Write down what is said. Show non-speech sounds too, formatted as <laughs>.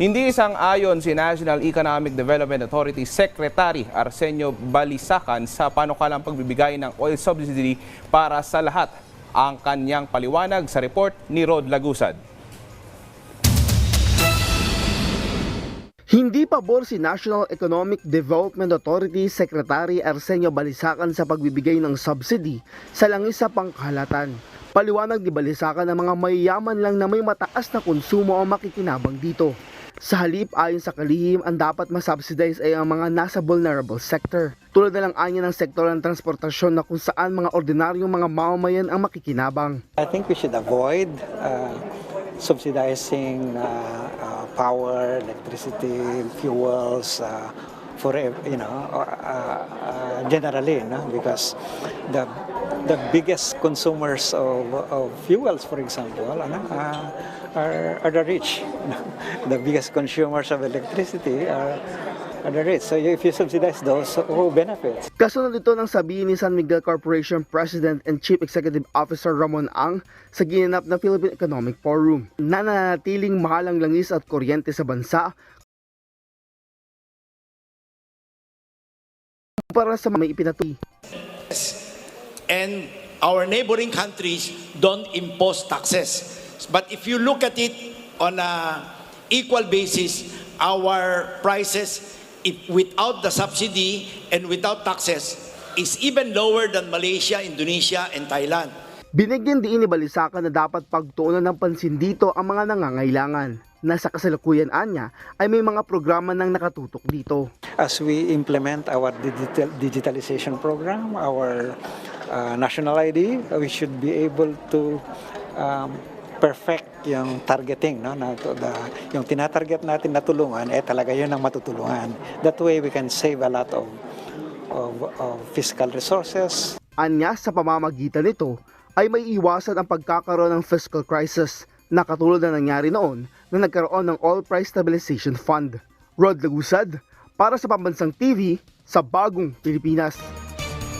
Hindi isang ayon si National Economic Development Authority Secretary Arsenio Balisacan sa panukalang pagbibigay ng oil subsidy para sa lahat. Ang kanyang paliwanag sa report ni Rod Lagusad. Hindi pabor si National Economic Development Authority Secretary Arsenio Balisacan sa pagbibigay ng subsidy sa langis sa pangkahalatan. Paliwanag ni Balisacan na mga mayayaman lang na may mataas na konsumo ang makikinabang dito. Sa halip, ayon sa kalihim, ang dapat masubsidize ay ang mga nasa vulnerable sector. Tulad na lang anya ng sektor ng transportasyon na kung saan mga ordinaryong mga mamamayan ang makikinabang. I think we should avoid uh, subsidizing uh, uh, power, electricity, fuels uh, for ev- you know uh, uh, generally, no? because the the biggest consumers of, of fuels, for example, ano, uh, are, are the rich. <laughs> the biggest consumers of electricity are, are the rich. So if you subsidize those, who benefits? Kasunod ito ng sabihin ni San Miguel Corporation President and Chief Executive Officer Ramon Ang sa ginanap na Philippine Economic Forum na nananatiling mahal ang langis at kuryente sa bansa para sa may ipinatuloy. and our neighboring countries don't impose taxes. But if you look at it on a equal basis, our prices if without the subsidy and without taxes is even lower than Malaysia, Indonesia, and Thailand. Binigyan din ni Balisacan na dapat pagtuunan ng pansin dito ang mga nangangailangan na sa kasalukuyan anya ay may mga programa nang nakatutok dito. as we implement our digital digitalization program, our uh, national ID, we should be able to um, perfect yung targeting, no? Na, to the, yung tinatarget natin na tulungan, eh talaga yun ang matutulungan. That way we can save a lot of, of, of fiscal resources, Anya sa pamamagitan nito ay may iwasan ang pagkakaroon ng fiscal crisis na katulad na nangyari noon na nagkaroon ng All Price Stabilization Fund. Rod Lagusad para sa Pambansang TV sa Bagong Pilipinas.